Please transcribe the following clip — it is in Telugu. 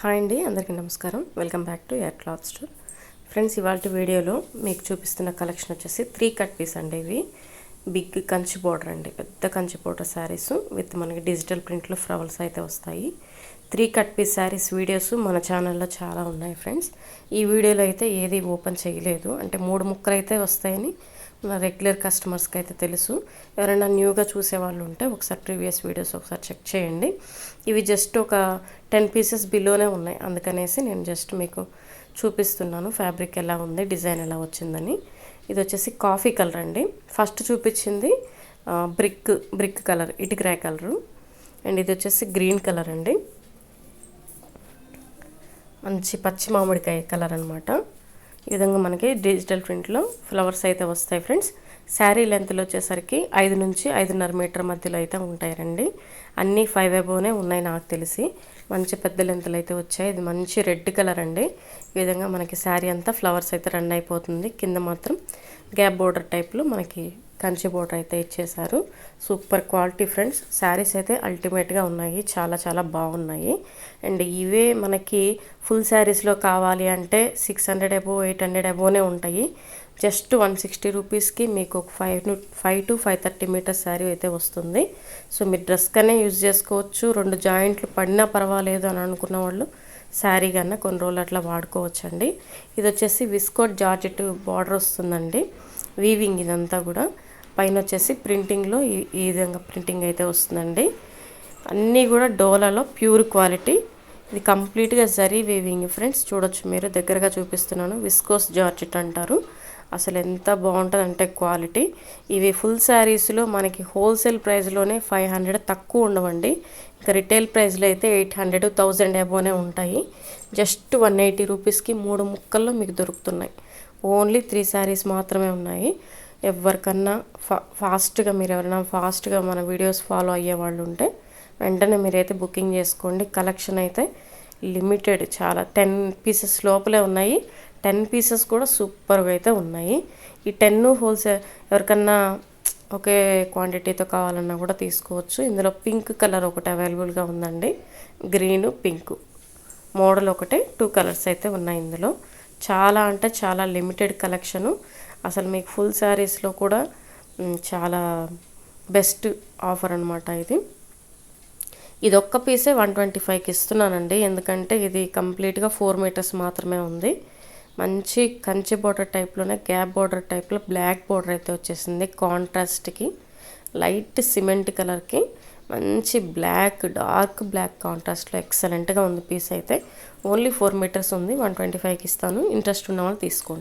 హాయ్ అండి అందరికీ నమస్కారం. Welcome back to Air Cloth Store. Friends ఇవాళ వీడియోలో మీకు చూపిస్తున్న కలెక్షన్ వచ్చేసి త్రీ కట్ పీస్ అండి ఇవి. బిగ్ కంచి బోర్డర్ అండి పెద్ద కంచి బోర్డర్ శారీస్ విత్ మనకి డిజిటల్ ప్రింట్లో ఫ్లవర్స్ అయితే వస్తాయి. Three cut piece saris videos మన ఛానల్లో చాలా ఉన్నాయి ఫ్రెండ్స్. ఈ వీడియోలో అయితే ఏది ఓపెన్ చేయలేదు అంటే మూడు ముక్కలు అయితే వస్తాయని నా రెగ్యులర్ కస్టమర్స్కి అయితే తెలుసు. ఎవరైనా న్యూగా చూసే వాళ్ళు ఉంటే ఒకసారి ప్రీవియస్ వీడియోస్ ఒకసారి చెక్ చేయండి. ఇవి జస్ట్ ఒక టెన్ పీసెస్ బిలోనే ఉన్నాయి. అందుకనేసి నేను జస్ట్ మీకు చూపిస్తున్నాను ఫ్యాబ్రిక్ ఎలా ఉంది డిజైన్ ఎలా వచ్చిందని. ఇది వచ్చేసి కాఫీ కలర్ అండి. ఫస్ట్ చూపించింది బ్రిక్ బ్రిక్ కలర్ ఇటుకరాయ్ కలరు. అండ్ ఇది వచ్చేసి గ్రీన్ కలర్ అండి. మంచి పచ్చి మామిడికాయ కలర్ అనమాట ఈ విధంగా మనకి డిజిటల్ ప్రింట్లో ఫ్లవర్స్ అయితే వస్తాయి ఫ్రెండ్స్. శారీ లెంత్లో వచ్చేసరికి ఐదు నుంచి ఐదున్నర మీటర్ మధ్యలో అయితే ఉంటాయండి. అన్నీ ఫైవ్ అబోనే ఉన్నాయి నాకు తెలిసి. మంచి పెద్ద లెంత్లు అయితే వచ్చాయి. ఇది మంచి రెడ్ కలర్ అండి. ఈ విధంగా మనకి శారీ అంతా ఫ్లవర్స్ అయితే రన్ అయిపోతుంది. కింద మాత్రం గ్యాప్ బోర్డర్ టైప్లో మనకి కంచి బోర్డర్ అయితే ఇచ్చేశారు. Super quality friends. శారీస్ అయితే అల్టిమేట్గా ఉన్నాయి. చాలా చాలా బాగున్నాయి. అండ్ ఇవే మనకి ఫుల్ శారీస్లో కావాలి అంటే సిక్స్ హండ్రెడ్ అబో ఎయిట్ హండ్రెడ్ అబోనే ఉంటాయి. జస్ట్ వన్ సిక్స్టీ రూపీస్కి మీకు ఒక five five to five thirty metres sari అయితే వస్తుంది. సో మీరు డ్రెస్ కనే యూజ్ చేసుకోవచ్చు. రెండు జాయింట్లు పడినా పర్వాలేదు అని అనుకున్న వాళ్ళు శారీ కన్నా కొన్ని రోజులు అట్లా వాడుకోవచ్చండి. ఇది వచ్చేసి విస్కోట్ జార్జెట్ బార్డర్ వస్తుందండి. వీవింగ్ ఇదంతా కూడా. పైన వచ్చేసి ప్రింటింగ్లో ఈ ఈ విధంగా ప్రింటింగ్ అయితే వస్తుందండి. అన్నీ కూడా డోలాలో ప్యూర్ క్వాలిటీ. ఇది కంప్లీట్గా జరీ వేవింగ్ ఫ్రెండ్స్. చూడొచ్చు మీరు. దగ్గరగా చూపిస్తున్నాను. విస్కోస్ జార్జెట్ అంటారు. అసలు ఎంత బాగుంటుందంటే క్వాలిటీ. ఇవి ఫుల్ శారీస్లో మనకి హోల్సేల్ ప్రైస్లోనే ఫైవ్ హండ్రెడ్ తక్కువ ఉండవండి. ఇంకా రిటైల్ ప్రైస్లో అయితే ఎయిట్ హండ్రెడ్ థౌజండ్ అబోనే ఉంటాయి. జస్ట్ వన్ ఎయిటీ రూపీస్కి మూడు ముక్కల్లో మీకు దొరుకుతున్నాయి. ఓన్లీ త్రీ శారీస్ మాత్రమే ఉన్నాయి. ఎవరికన్నా ఫా ఫాస్ట్గా మీరు ఎవరైనా ఫాస్ట్గా మన వీడియోస్ ఫాలో అయ్యే వాళ్ళు ఉంటే వెంటనే మీరైతే బుకింగ్ చేసుకోండి. కలెక్షన్ అయితే లిమిటెడ్ చాలా టెన్ పీసెస్ లోపలే ఉన్నాయి. టెన్ పీసెస్ కూడా సూపర్గా అయితే ఉన్నాయి. ఈ టెన్ హోల్సేల్ ఎవరికన్నా ఒకే క్వాంటిటీతో కావాలన్నా కూడా తీసుకోవచ్చు. ఇందులో పింక్ కలర్ ఒకటి అవైలబుల్గా ఉందండి. Green pink. మోడల్ ఒకటే టూ కలర్స్ అయితే ఉన్నాయి ఇందులో. చాలా అంటే చాలా లిమిటెడ్ కలెక్షను. అసలు మీకు ఫుల్ శారీస్లో కూడా చాలా బెస్ట్ ఆఫర్ అనమాట ఇది. ఇది ఒక్క పీసే వన్ ట్వంటీ ఫైవ్కి ఇస్తున్నానండి. ఎందుకంటే ఇది కంప్లీట్గా ఫోర్ మీటర్స్ మాత్రమే ఉంది. మంచి కంచి బోర్డర్ టైప్లోనే గ్యాప్ బోర్డర్ టైప్లో బ్లాక్ బోర్డర్ అయితే వచ్చేసింది కాంట్రాస్ట్కి. లైట్ సిమెంట్ కలర్కి మంచి బ్లాక్ డార్క్ బ్లాక్ కాంట్రాస్ట్లో ఎక్సలెంట్గా ఉంది పీస్ అయితే. ఓన్లీ ఫోర్ మీటర్స్ ఉంది వన్ ట్వంటీ ఫైవ్కి ఇస్తాను. ఇంట్రెస్ట్ ఉన్న వాళ్ళు తీసుకోండి.